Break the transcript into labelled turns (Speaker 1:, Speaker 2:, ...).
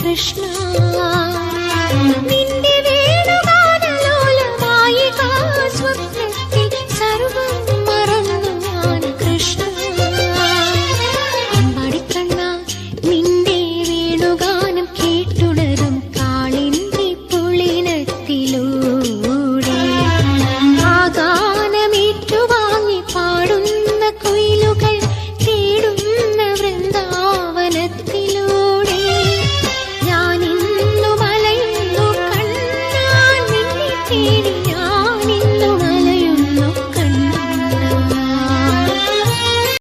Speaker 1: കൃഷ്ണ. चीनी